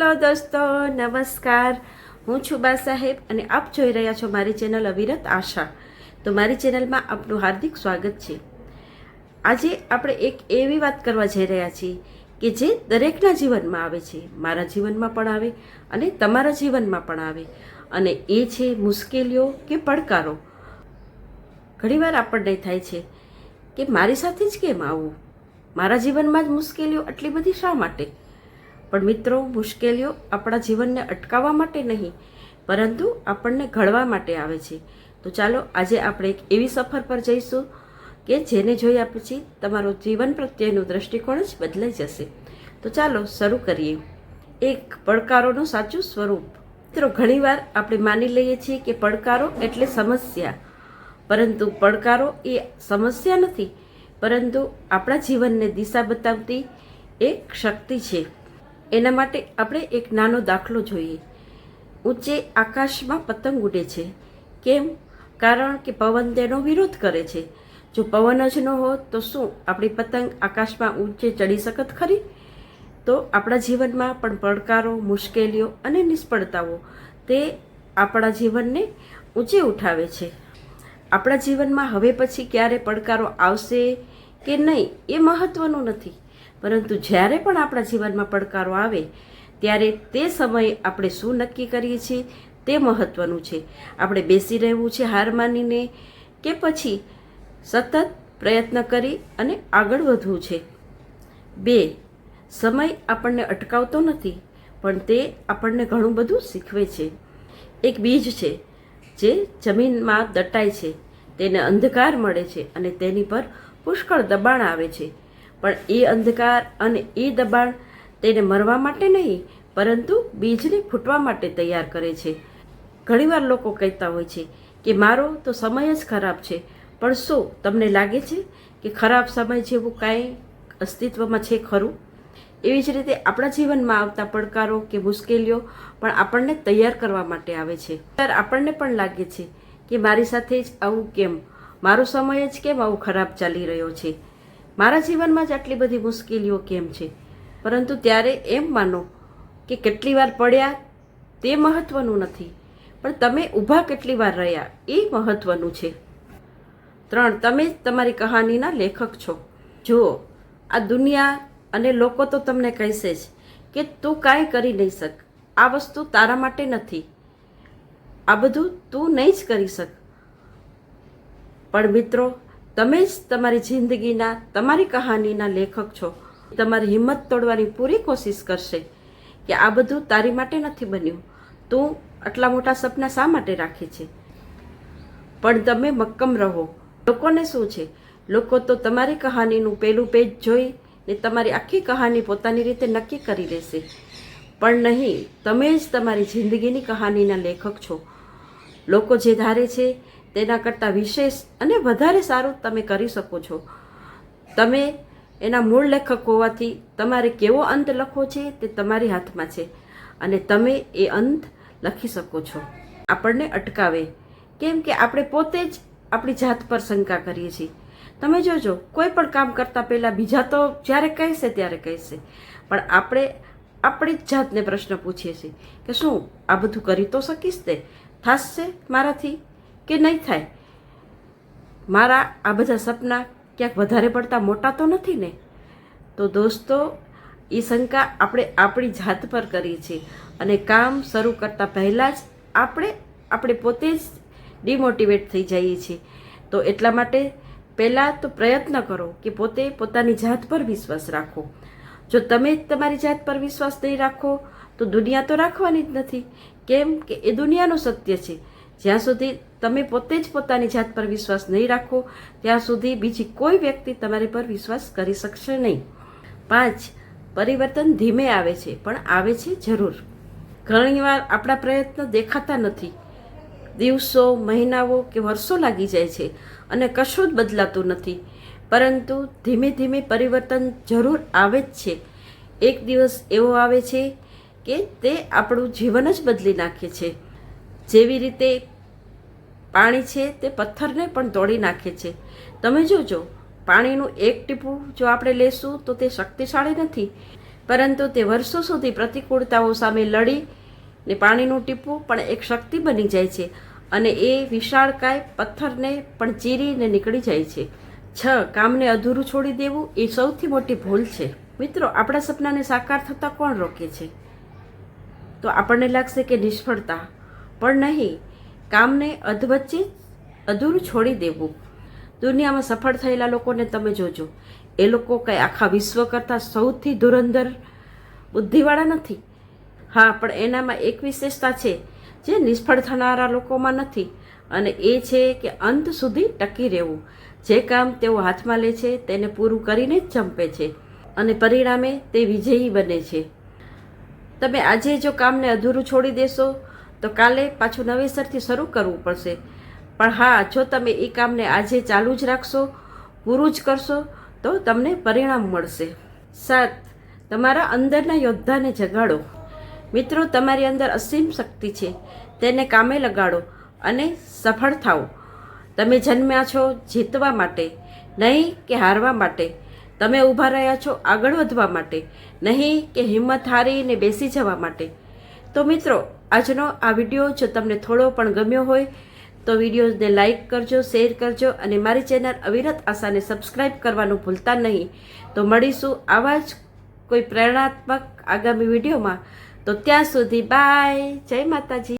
Hello દોસ્તો, નમસ્કાર. હું છું બા સાહેબ અને આપ જોઈ રહ્યા છો મારી ચેનલ અવિરત આશા. તો મારી ચેનલમાં આપનું હાર્દિક સ્વાગત છે. આજે આપણે એક એવી વાત કરવા જઈ રહ્યા છીએ કે જે દરેકના જીવનમાં આવે છે. મારા જીવનમાં પણ આવે અને તમારા જીવનમાં પણ આવે. અને એ છે મુશ્કેલીઓ કે પડકારો. ઘણીવાર આપણને થાય છે કે મારી સાથે જ કેમ આવું? મારા જીવનમાં જ મુશ્કેલીઓ આટલી બધી શા માટે? પણ મિત્રો, મુશ્કેલીઓ આપણા જીવનને અટકાવવા માટે નહીં, પરંતુ આપણને ઘડવા માટે આવે છે. તો ચાલો, આજે આપણે એક એવી સફર પર જઈશું કે જેને જોયા પછી તમારો જીવન પ્રત્યેનો દૃષ્ટિકોણ જ બદલાઈ જશે. તો ચાલો, શરૂ કરીએ. એક પડકારોનું સાચું સ્વરૂપ. મિત્રો, ઘણીવાર આપણે માની લઈએ છીએ કે પડકારો એટલે સમસ્યા. પરંતુ પડકારો એ સમસ્યા નથી, પરંતુ આપણા જીવનને દિશા બતાવતી એક શક્તિ છે. એના માટે આપણે એક નાનો દાખલો જોઈએ. ઊંચે આકાશમાં પતંગ ઉડે છે. કેમ? કારણ કે પવન તેનો વિરોધ કરે છે. જો પવન જ ન હોત, તો શું આપણી પતંગ આકાશમાં ઊંચે ચડી શકત ખરી? તો આપણા જીવનમાં પણ પડકારો, મુશ્કેલીઓ અને નિષ્ફળતાઓ તે આપણા જીવનને ઊંચે ઉઠાવે છે. આપણા જીવનમાં હવે પછી ક્યારે પડકારો આવશે કે નહીં એ મહત્ત્વનું નથી. પરંતુ જ્યારે પણ આપણા જીવનમાં પડકારો આવે, ત્યારે તે સમયે આપણે શું નક્કી કરીએ છીએ? તે મહત્વનું છે. આપણે બેસી રહેવું છે, હાર માનીને કે પછી સતત પ્રયત્ન કરી અને આગળ વધવું છે. બે, સમય આપણને અટકાવતો નથી, પણ તે આપણને ઘણું બધું શીખવે છે. એક બીજ છે, જે જમીનમાં દટાય છે, તેને અંધકાર મળે છે અને તેની પર પુષ્કળ દબાણ આવે છે. પણ એ અંધકાર અને એ દબાણ તેને મરવા માટે નહીં, પરંતુ બીજને ફૂટવા માટે તૈયાર કરે છે. ઘણીવાર લોકો કહેતા હોય છે કે મારો તો સમય જ ખરાબ છે, પણ શું તમને લાગે છે કે ખરાબ સમય જેવું કાંઈ અસ્તિત્વમાં છે ખરું? એવી જ રીતે આપણા જીવનમાં આવતા પડકારો કે મુશ્કેલીઓ પણ આપણને તૈયાર કરવા માટે આવે છે. ત્યારે આપણને પણ લાગે છે કે મારી સાથે જ આવું કેમ? મારો સમય જ કેમ આવું ખરાબ ચાલી રહ્યો છે? મારા જીવનમાં જ આટલી બધી મુશ્કેલીઓ કેમ છે? પરંતુ ત્યારે એમ માનો કે કેટલી વાર પડ્યા તે મહત્વનું નથી. પણ તમે ઊભા કેટલી વાર રહ્યા એ મહત્વનું છે. ત્રણ, તમે જ તમારી કહાનીના લેખક છો. જુઓ, આ દુનિયા અને લોકો તો તમને કહેશે જ કે તું કાંઈ કરી નહીં શક. આ વસ્તુ તારા માટે નથી. આ બધું તું નહીં જ કરી શક. પણ મિત્રો તમે જ તમારી જિંદગીના, તમારી કહાનીના લેખક છો. તમારી હિંમત તોડવાની પૂરી કોશિશ કરશે કે આ બધું તારી માટે નથી બન્યું. તું આટલા મોટા સપના શા માટે રાખે છે? પણ તમે મક્કમ રહો. લોકોને શું છે? લોકો તો તમારી કહાનીનું પહેલું પેજ જોઈ ને તમારી આખી કહાની પોતાની રીતે નક્કી કરી લેશે. પણ નહીં, તમે જ તમારી જિંદગીની કહાનીના લેખક છો. લોકો જે ધારે છે તેના કરતાં વિશેષ અને વધારે સારું તમે કરી શકો છો. તમે એના મૂળ લેખક હોવાથી તમારે કેવો અંત લખવો છે તે તમારી હાથમાં છે અને તમે એ અંત લખી શકો છો. આપણને અટકાવે. કેમ કે આપણે પોતે જ આપણી જાત પર શંકા કરીએ છીએ. તમે જોજો, કોઈ પણ કામ કરતાં પહેલાં બીજા તો જ્યારે કહેશે ત્યારે કહેશે. પણ આપણે આપણી જ જાતને પ્રશ્ન પૂછીએ છીએ કે શું આ બધું કરી તો શકીશ તે? થશે મારાથી? કે નહીં થાય? મારા આ બધા સપના ક્યાંક વધારે પડતા મોટા તો નથી ને? તો દોસ્તો, એ શંકા આપણે આપણી જાત પર કરીએ છીએ અને કામ શરૂ કરતાં પહેલાં જ આપણે આપણે પોતે જ ડિમોટિવેટ થઈ જઈએ છીએ. તો એટલા માટે પહેલાં તો પ્રયત્ન કરો કે પોતે પોતાની જાત પર વિશ્વાસ રાખો. જો તમે તમારી જાત પર વિશ્વાસ નહીં રાખો, તો દુનિયા તો રાખવાની જ નથી. કેમ કે એ દુનિયાનું સત્ય છે. જ્યાં સુધી તમે પોતે જ પોતાની જાત પર વિશ્વાસ નહીં રાખો, ત્યાં સુધી બીજી કોઈ વ્યક્તિ તમારી પર વિશ્વાસ કરી શકશે નહીં. પાંચ, પરિવર્તન ધીમે આવે છે, પણ આવે છે જરૂર. ઘણીવાર આપણા પ્રયત્ન દેખાતા નથી. દિવસો, મહિનાઓ કે વર્ષો લાગી જાય છે અને કશું જ બદલાતું નથી. પરંતુ ધીમે ધીમે પરિવર્તન જરૂર આવે જ છે. એક દિવસ એવો આવે છે કે તે આપણું જીવન જ બદલી નાખે છે. જેવી રીતે પાણી છે તે પથ્થરને પણ તોડી નાખે છે. તમે જોજો, પાણીનું એક ટીપું જો આપણે લેશું તો તે શક્તિશાળી નથી. પરંતુ તે વર્ષો સુધી પ્રતિકૂળતાઓ સામે લડી ને પાણીનું ટીપું પણ એક શક્તિ બની જાય છે અને એ વિશાળકાય પથ્થરને પણ ચીરીને નીકળી જાય છે. છ, કામને અધૂરું છોડી દેવું એ સૌથી મોટી ભૂલ છે. મિત્રો, આપણા સપનાને સાકાર થતાં કોણ રોકે છે? તો આપણને લાગશે કે નિષ્ફળતા પણ નહીં, કામને અધવચ્ચે અધૂરું છોડી દેવું. દુનિયામાં સફળ થયેલા લોકોને તમે જોજો. એ લોકો કંઈ આખા વિશ્વ કરતાં સૌથી ધુરંધર બુદ્ધિવાળા નથી. હા, પણ એનામાં એક વિશેષતા છે જે નિષ્ફળ થનારા લોકોમાં નથી અને એ છે કે અંત સુધી ટકી રહેવું. જે કામ તેઓ હાથમાં લે છે તેને પૂરું કરીને જ જંપે છે અને પરિણામે તે વિજયી બને છે. તમે આજે જો કામને અધૂરું છોડી દેશો તો કાલે પાછું નવેસરથી શરૂ કરવું પડશે. પણ હા, જો તમે એ કામને આજે ચાલુ જ રાખશો, પૂરું જ કરશો, તો તમને પરિણામ મળશે. સાત, તમારા અંદરના યોદ્ધાને જગાડો. મિત્રો, તમારી અંદર અસીમ શક્તિ છે. તેને કામે લગાડો અને સફળ થાઓ. તમે જન્મ્યા છો જીતવા માટે, નહીં કે હારવા માટે. તમે ઊભા રહ્યા છો આગળ વધવા માટે, નહીં કે હિંમત હારીને બેસી જવા માટે. તો મિત્રો, આજનો આ વીડિયો જો તમને થોડો પણ ગમ્યો હોય, તો વિડીયોને લાઈક કરજો, શેર કરજો અને મારી ચેનલ અવિરત આશાને સબસ્ક્રાઈબ કરવાનું ભૂલતા નહીં. તો મળીશું આવા જ કોઈ પ્રેરણાત્મક આગામી વિડીયોમાં. તો ત્યાં સુધી બાય. જય માતાજી.